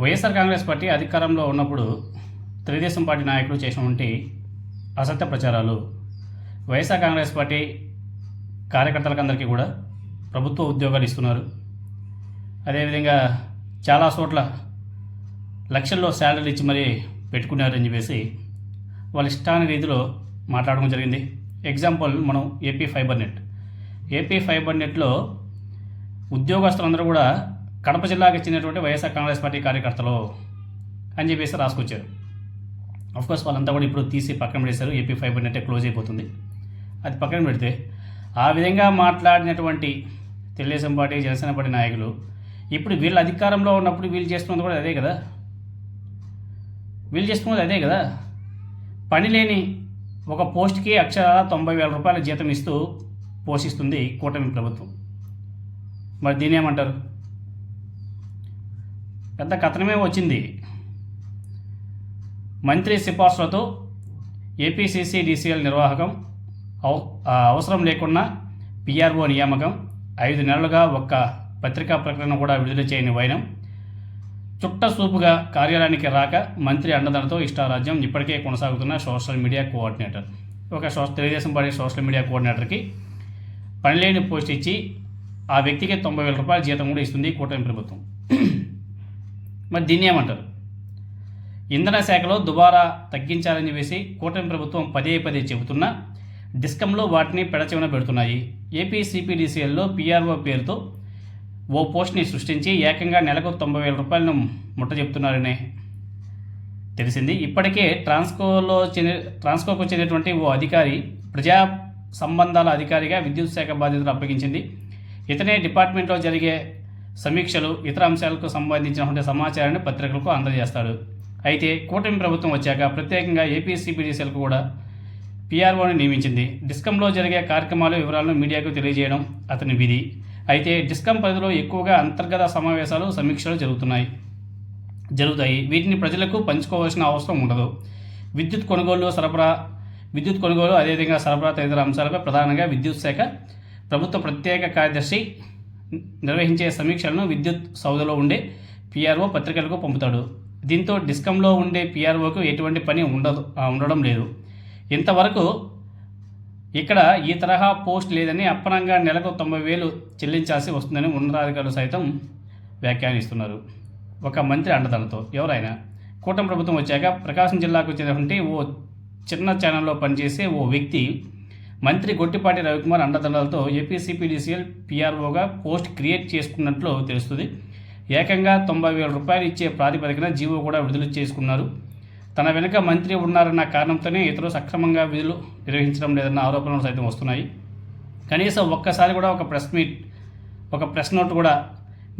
YSR Congress party అధికారంలో ఉన్నప్పుడు Telugu Desam party నాయకులు చేసినటువంటి అసత్య ప్రచారాలు. వైఎస్ఆర్ కాంగ్రెస్ పార్టీ కార్యకర్తలకందరికీ కూడా ప్రభుత్వ ఉద్యోగాలు ఇస్తున్నారు. అదేవిధంగా చాలా చోట్ల లక్షల్లో శాలరీలు ఇచ్చి మరీ పెట్టుకున్నారని చెప్పేసి వాళ్ళ ఇష్టాని రీతిలో మాట్లాడడం జరిగింది. ఎగ్జాంపుల్ మనం AP fiber net AP fiber నెట్లో ఉద్యోగస్తులందరూ కూడా కడప జిల్లాకి చెందినటువంటి వైఎస్ఆర్ కాంగ్రెస్ పార్టీ కార్యకర్తలు అని చెప్పేసి రాసుకొచ్చారు. అఫ్కోర్స్ వాళ్ళంతా కూడా ఇప్పుడు తీసి పక్కన పెడేశారు ఏపీ ఫైబర్ నెట్ క్లోజ్ అయిపోతుంది. అది పక్కన పెడితే ఆ విధంగా మాట్లాడినటువంటి తెలుగుదేశం పార్టీ జనసేన పార్టీ నాయకులు ఇప్పుడు వీళ్ళు అధికారంలో ఉన్నప్పుడు వీళ్ళు చేస్తున్నది కూడా అదే కదా? వీళ్ళు చేస్తున్నది అదే కదా? పని లేని ఒక పోస్ట్కి అక్షర తొంభై వేల రూపాయల జీతం ఇస్తూ పోషిస్తుంది కూటమి ప్రభుత్వం. మరి దీని ఏమంటారు? పెద్ద కథనమే వచ్చింది. మంత్రి సిఫార్సులతో ఏపీసీసీ డీసీఎల్ నిర్వాహకం అవసరం లేకుండా పిఆర్ఓ నియామకం ఐదు నెలలుగా ఒక్క పత్రికా ప్రకటన కూడా విడుదల చేయని వైనం చుట్ట సూపుగా కార్యాలయానికి రాక మంత్రి అండదండతో ఇష్టారాజ్యం ఇప్పటికే కొనసాగుతున్న సోషల్ మీడియా కోఆర్డినేటర్. ఒక so Telugu Desam party social media కోఆర్డినేటర్కి పనిలేని పోస్ట్ ఇచ్చి ఆ వ్యక్తికి తొంభై వేల రూపాయల జీతం కూడా ఇస్తుంది కూటమి ప్రభుత్వం. మరి దీన్ని ఏమంటారు? ఇంధన శాఖలో దుబారా తగ్గించాలని వేసి కూటమి ప్రభుత్వం పదే పదే చెబుతున్నా డిస్కంలో వాటిని పెడచెవిన పెడుతున్నాయి. ఏపీ సిపిడిసిఎల్లో పేరుతో ఓ పోస్ట్ని సృష్టించి ఏకంగా నెలకు తొంభై వేల రూపాయలను ముట్ట చెబుతున్నారని తెలిసింది. ఇప్పటికే ట్రాన్స్కోలో చెంది ట్రాన్స్కోకు చెందినటువంటి ఓ అధికారి ప్రజా సంబంధాల అధికారిగా విద్యుత్ శాఖ బాధ్యతలు అప్పగించింది. ఇతనే డిపార్ట్మెంట్లో జరిగే సమీక్షలు ఇతర అంశాలకు సంబంధించినటువంటి సమాచారాన్ని పత్రికలకు అందజేస్తాడు. అయితే కూటమి ప్రభుత్వం వచ్చాక ప్రత్యేకంగా ఏపీసీపీడీసీలకు కూడా పిఆర్ఓని నియమించింది. డిస్కంలో జరిగే కార్యక్రమాల వివరాలను మీడియాకు తెలియజేయడం అతని విధి. అయితే డిస్కం పరిధిలో ఎక్కువగా అంతర్గత సమావేశాలు సమీక్షలు జరుగుతున్నాయి. జరుగుతాయి. వీటిని ప్రజలకు పంచుకోవాల్సిన అవసరం ఉండదు. విద్యుత్ కొనుగోలు సరఫరా విద్యుత్ కొనుగోలు అదేవిధంగా సరఫరా తదితర అంశాలపై ప్రధానంగా విద్యుత్ శాఖ ప్రభుత్వ ప్రత్యేక కార్యదర్శి నిర్వహించే సమీక్షలను విద్యుత్ సౌదలో ఉండే పిఆర్ఓ పత్రికలకు పంపుతాడు. దీంతో డిస్కంలో ఉండే పిఆర్ఓకు ఎటువంటి పని ఉండదు ఉండడం లేదు. ఇంతవరకు ఇక్కడ ఈ తరహా పోస్ట్ లేదని అప్పనంగా నెలకు తొంభై వేలు చెల్లించాల్సి వస్తుందని ఉన్నతాధికారులు సైతం వ్యాఖ్యానిస్తున్నారు. ఒక మంత్రి అండదండతో ఎవరైనా? కూటమి ప్రభుత్వం వచ్చాక ప్రకాశం జిల్లాకు చెందినటువంటి ఓ చిన్న ఛానల్లో పనిచేసే ఓ వ్యక్తి మంత్రి గొట్టిపాటి రవికుమార్ అండదండలతో ఏపీసీపీడీసీఎల్ పీఆర్ఓగా పోస్ట్ క్రియేట్ చేసుకున్నట్లు తెలుస్తుంది. ఏకంగా తొంభై వేల రూపాయలు ఇచ్చే ప్రాతిపదికన జీవో కూడా విడుదల చేసుకున్నారు. తన వెనుక మంత్రి ఉన్నారన్న కారణంతోనే ఇతరులు సక్రమంగా విధులు నిర్వహించడం లేదన్న ఆరోపణలు సైతం వస్తున్నాయి. కనీసం ఒక్కసారి కూడా ఒక ప్రెస్ మీట్ ఒక ప్రెస్ నోట్ కూడా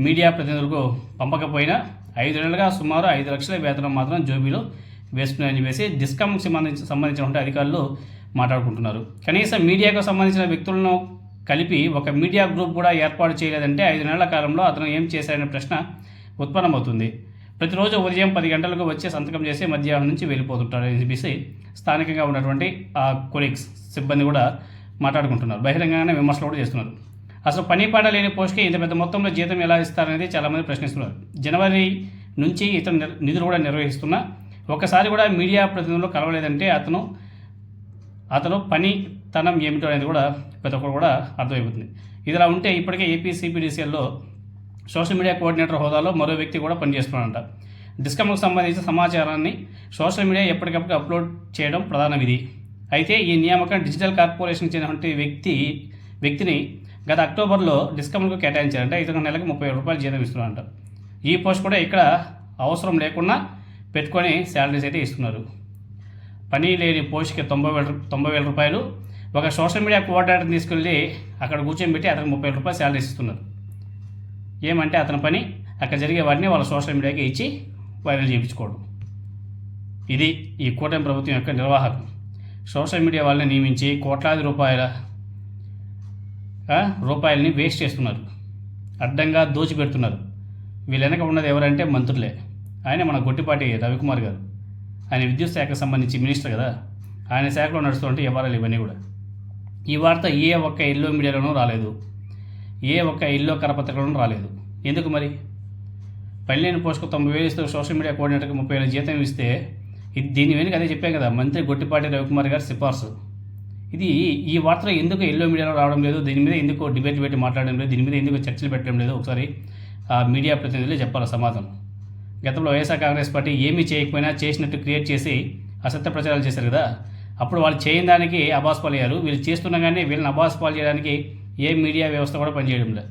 మీడియా ప్రతినిధులకు పంపకపోయినా ఐదు నెలలుగా సుమారు ఐదు లక్షల వేతనం మాత్రం జోబీలో వేసుకున్నారని చెప్పేసి డిస్కామ్కి సంబంధించి సంబంధించినటువంటి అధికారులు మాట్లాడుకుంటున్నారు. కనీసం మీడియాకు సంబంధించిన వ్యక్తులను కలిపి ఒక మీడియా గ్రూప్ కూడా ఏర్పాటు చేయలేదంటే ఐదు నెలల కాలంలో అతను ఏం చేశారనే ప్రశ్న ఉత్పన్నమవుతుంది. ప్రతిరోజు ఉదయం పది గంటలకు వచ్చి సంతకం చేసి మధ్యాహ్నం నుంచి వెళ్ళిపోతుంటారని చెప్పేసి స్థానికంగా ఉన్నటువంటి ఆ కొలీగ్స్ సిబ్బంది కూడా మాట్లాడుకుంటున్నారు. బహిరంగంగానే విమర్శలు కూడా చేస్తున్నారు. అసలు పని పాట లేని పోస్ట్కి ఇంత పెద్ద మొత్తంలో జీతం ఎలా ఇస్తారనేది చాలామంది ప్రశ్నిస్తున్నారు. జనవరి నుంచి ఇతను నిధులు కూడా నిర్వహిస్తున్నా ఒకసారి కూడా మీడియా ప్రతినిధులు కలవలేదంటే అతను అతను పని తనం ఏమిటో అనేది కూడా ప్రతి ఒక్కరు కూడా అర్థమైపోతుంది. ఇదిలా ఉంటే ఇప్పటికే ఏపీ సిపిడిసిఎల్లో సోషల్ మీడియా కోఆర్డినేటర్ హోదాలో మరో వ్యక్తి కూడా పనిచేస్తున్నాడంట. డిస్కమ్కు సంబంధించిన సమాచారాన్ని సోషల్ మీడియా ఎప్పటికప్పుడు అప్లోడ్ చేయడం ప్రధాన విధి. అయితే ఈ నియామకం డిజిటల్ కార్పొరేషన్ చెందినటువంటి వ్యక్తి వ్యక్తిని గత అక్టోబర్లో డిస్కమ్కు కేటాయించారంట. ఇతను నెలకు ముప్పై వేల రూపాయలు జీతం ఇస్తున్నారంట. ఈ పోస్ట్ కూడా ఇక్కడ అవసరం లేకుండా పెట్టుకొని శాలరీస్ అయితే ఇస్తున్నారు. పని లేని పోస్ట్కి తొంభై వేల తొంభై వేల రూపాయలు. ఒక సోషల్ మీడియా కోఆర్డినేటర్ని తీసుకెళ్ళి అక్కడ కూర్చోబెట్టి అతనికి ముప్పై వేల రూపాయలు శాలరీ ఇస్తున్నారు. ఏమంటే అతని పని? అక్కడ జరిగే వాటిని వాళ్ళ సోషల్ మీడియాకి ఇచ్చి వైరల్ చేయించుకోవడం. ఇది ఈ కూటమి ప్రభుత్వం యొక్క నిర్వాహకం. సోషల్ మీడియా వాళ్ళని నియమించి కోట్లాది రూపాయల రూపాయలని వేస్ట్ చేస్తున్నారు. అడ్డంగా దోచిపెడుతున్నారు. వీళ్ళు వెనక ఉన్నది ఎవరంటే మంత్రులే. ఆయన మన గొట్టిపాటి రవికుమార్ గారు. ఆయన విద్యుత్ శాఖకు సంబంధించి మినిస్టర్ కదా. ఆయన శాఖలో నడుస్తుంటే వ్యవహారాలు ఇవన్నీ కూడా. ఈ వార్త ఏ ఒక్క ఎల్లో మీడియాలోనూ రాలేదు. ఏ ఒక్క ఎల్లో కరపత్రికలోనూ రాలేదు. ఎందుకు మరి? పల్లెని పోస్టుకు తొంభై వేలు ఇస్తూ సోషల్ మీడియా కోఆర్డినేటర్కి ముప్పై వేల జీతం ఇస్తే ఇది దీని వెనుక అదే చెప్పాం కదా మంత్రి గొట్టిపాటి రవికుమార్ గారి సిఫార్సు. ఇది ఈ వార్తలో ఎందుకు ఎల్లో మీడియాలో రావడం లేదు? దీని మీద ఎందుకు డిబేట్ పెట్టి మాట్లాడడం లేదు? దీని మీద ఎందుకు చర్చలు పెట్టడం లేదు? ఒకసారి ఆ మీడియా ప్రతినిధులు చెప్పాలి సమాధానం గతంలో వైఎస్ఆర్ కాంగ్రెస్ పార్టీ ఏమీ చేయకపోయినా చేసినట్టు క్రియేట్ చేసి అసత్య ప్రచారాలు చేశారు కదా. అప్పుడు వాళ్ళు చేయని దానికి అబాస్ పాలయ్యారు. వీళ్ళు చేస్తున్నా కానీ వీళ్ళని అబాస్ పాలు చేయడానికి ఏ మీడియా వ్యవస్థ కూడా పనిచేయడం లేదు.